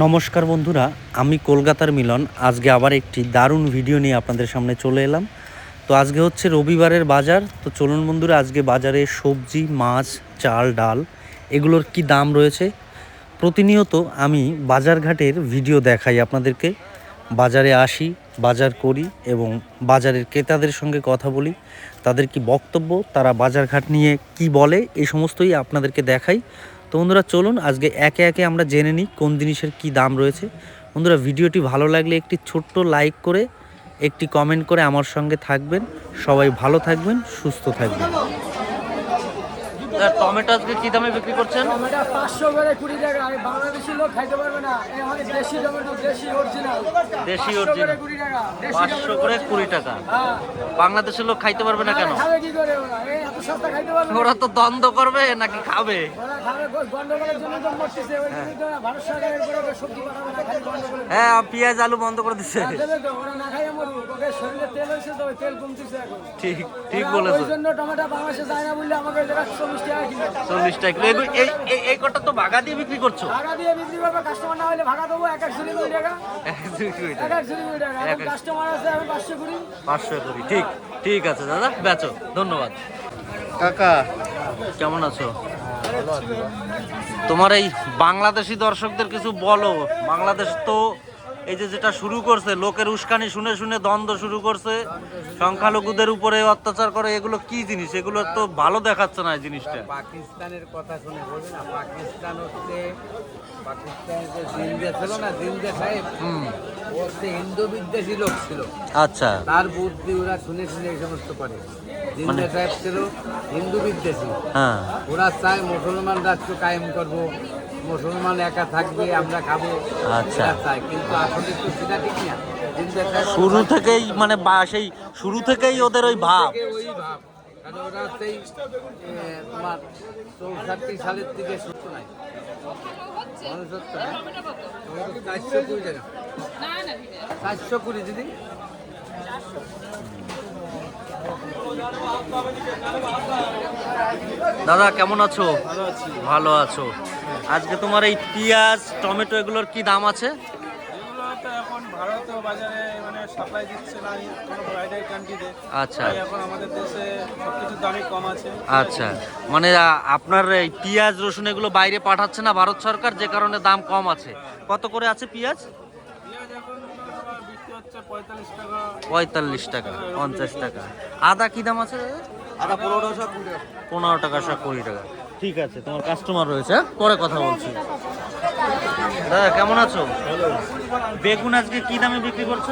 নমস্কার বন্ধুরা, আমি কলকাতার মিলন। আজকে আবার একটি দারুণ ভিডিও নিয়ে আপনাদের সামনে চলে এলাম। তো আজকে হচ্ছে রবিবারের বাজার। তো চলুন বন্ধুরা, আজকে বাজারে সবজি, মাছ, চাল, ডাল, এগুলোর কি দাম রয়েছে? প্রতিনিয়ত আমি বাজারঘাটের ভিডিও দেখাই আপনাদেরকে। বাজারে আসি, বাজার করি এবং বাজারের ক্রেতাদের সঙ্গে কথা বলি। তাদের কি বক্তব্য, তারা বাজারঘাট নিয়ে কি বলে এই সমস্তই আপনাদেরকে দেখাই। তো বন্ধুরা চলুন আজকে একে একে আমরা জেনে নিই কোন জিনিসের কি দাম রয়েছে। বন্ধুরা ভিডিওটি ভালো লাগলে একটি ছোট্ট লাইক করে একটি কমেন্ট করে আমার সঙ্গে থাকবেন। সবাই ভালো থাকবেন সুস্থ থাকবেন। টমেটো আজকে কি দামে বিক্রি করছেন? টমেটো পাঁচশো করে কুড়ি টাকা আর বাংলাদেশি লোক খাইতে পারবে না। এই আমাদের দেশি টমেটো অরিজিনাল অরিজিনাল। করে কুড়ি টাকা হ্যাঁ। বাংলাদেশের লোক খাইতে পারবে না কেন? খাবে কি করে ওরা? এত সস্তা খাইতে পারবে ওরা তো দ্বন্দ্ব করবে নাকি খাবে? হ্যাঁ পেঁয়াজ আলু বন্ধ করে দিচ্ছে ঠিক ঠিক বলেছ। চল্লিশ টাকা কিলো। এই এই- কটা তো দিয়ে বিক্রি করছ। ভাড়া দিয়ে বিক্রি করবে কাস্টমার না হলে ভাড়া দেবো এক এক ঝুড়ি কুড়ি টাকা। এক এক ঝুড়ি কুড়ি টাকা। এক এখন এক- কাস্টমার আছে আমি পাঁচশো কুড়ি পাঁচশো করি। ঠিক ঠিক আছে দাদা বেচো। ধন্যবাদ। কাকা। কেমন আছো? তোমার এই বাংলাদেশি দর্শকদের কিছু বলো। বাংলাদেশ তো এই যে যেটা শুরু করছে লোকের উস্কানি শুনে শুনে দ্বন্দ্ব শুরু করছে সংখ্যালঘুদের উপরে অত্যাচার করে এগুলো কি জিনিস? এগুলো তো ভালো দেখাচ্ছে না এই জিনিসটা। পাকিস্তানের কথা শুনে বলবে না পাকিস্তান হচ্ছে পাকিস্তানের যে জিন্দা ছিল না জিন্দা সাহেব হুম। ও হচ্ছে হিন্দু বিদ্বেষী লোক ছিল। আচ্ছা। তার বুদ্ধি ওরা শুনে শুনে এই সমস্ত করে। জিন্দা সাহেব ছিল হিন্দু বিদ্বেষী। হ্যাঁ। ওরা চায় মুসলমান রাষ্ট্র কায়েম করব মুসলমান একা থাকবে আমরা খাব। আচ্ছা। কিন্তু আসলে তো সেটা ঠিক না। শুরু থেকেই মানে বা সেই শুরু থেকেই ওদের ওই ভাব। ওই ভাব। কারণ ওরা সেই তোমার চৌষট্টি সালের থেকে সত্য নাই। উনসত্তর চারশো কুড়ি চারশো কুড়ি দিদি। দাদা কেমন আছো? ভালো আছো। আজকে তোমার এই পেঁয়াজ টমেটো এগুলোর কি দাম আছে? এখন ভারতীয় বাজারে মানে সাপ্লাই দিচ্ছে না কোনো বাইরের কান্ট্রিতে আচ্ছা। এখন আমাদের দেশে সব দামই কম আছে। আচ্ছা। মানে আপনার এই পেঁয়াজ রসুন এগুলো বাইরে পাঠাচ্ছে না ভারত সরকার যে কারণে দাম কম আছে। কত করে আছে পেঁয়াজ? পেঁয়াজ এখন পঁয়তাল্লিশ টাকা। পঞ্চাশ টাকা। আদা কি দাম আছে? আদা পনেরো টাকা পনেরো টাকা সব কুড়ি টাকা। ঠিক আছে তোমার কাস্টমার রয়েছে হ্যাঁ? পরে কথা বলছি। দাদা, কেমন আছো? বেগুন আজকে কি দামে বিক্রি করছ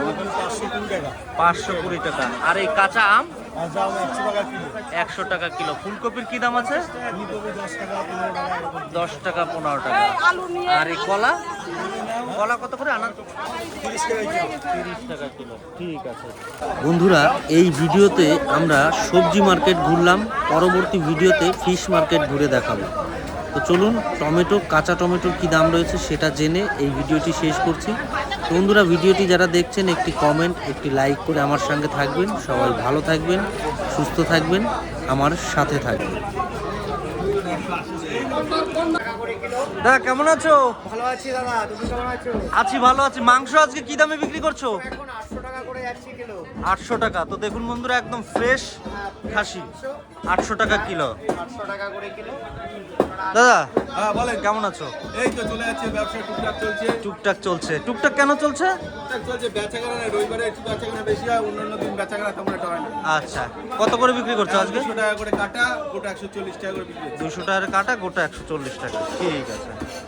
পাঁচশো কুড়ি টাকা। আর এই কাঁচা আম? একশো টাকা কিলো। ফুলকপির কি দাম আছে? দশ টাকা পনেরো টাকা। আর এই কলা? কলা কত করে আনা? তিরিশ টাকা কিলো। ঠিক আছে। বন্ধুরা, এই ভিডিওতে আমরা সবজি মার্কেট ঘুরলাম। পরবর্তী ভিডিওতে ফিশ মার্কেট ঘুরে দেখাবো। তো চলুন, টমেটো, কাঁচা টমেটোর কী দাম রয়েছে সেটা জেনে এই ভিডিওটি শেষ করছি। বন্ধুরা, ভিডিওটি যারা দেখছেন, একটি কমেন্ট একটি লাইক করে আমার সঙ্গে থাকবেন। সবাই ভালো থাকবেন, সুস্থ থাকবেন, আমার সাথে থাকবেন। দাদা কেমন আছো? ভালো আছি দাদা তুমি কেমন আছো? আছি ভালো আছি। মাংস আজকে কি দামে বিক্রি করছ? এখন আটশো টাকা করে যাচ্ছি কিলো। আটশো টাকা। তো দেখুন বন্ধুরা একদম ফ্রেশ খাসি। আটশো টাকা কিলো। টাকা করে কিলো। দাদা হ্যাঁ বলেন। কেমন আছো? এই তো চলে যাচ্ছে ব্যবসা টুকটাক চলছে। টুকটাক চলছে। টুকটাক কেন চলছে? টুকটাক চলছে বেচা রবিবারে একটু বেচা বেশি হয় অন্যান্য দিন বেচা কেনা তেমন একটা হয় না। আচ্ছা। কত করে বিক্রি করছ আজকে? দুশো টাকা করে কাটা গোটা একশো চল্লিশ টাকা করে বিক্রি। দুশো টাকার কাটা গোটা একশো চল্লিশ টাকা। ঠিক আছে।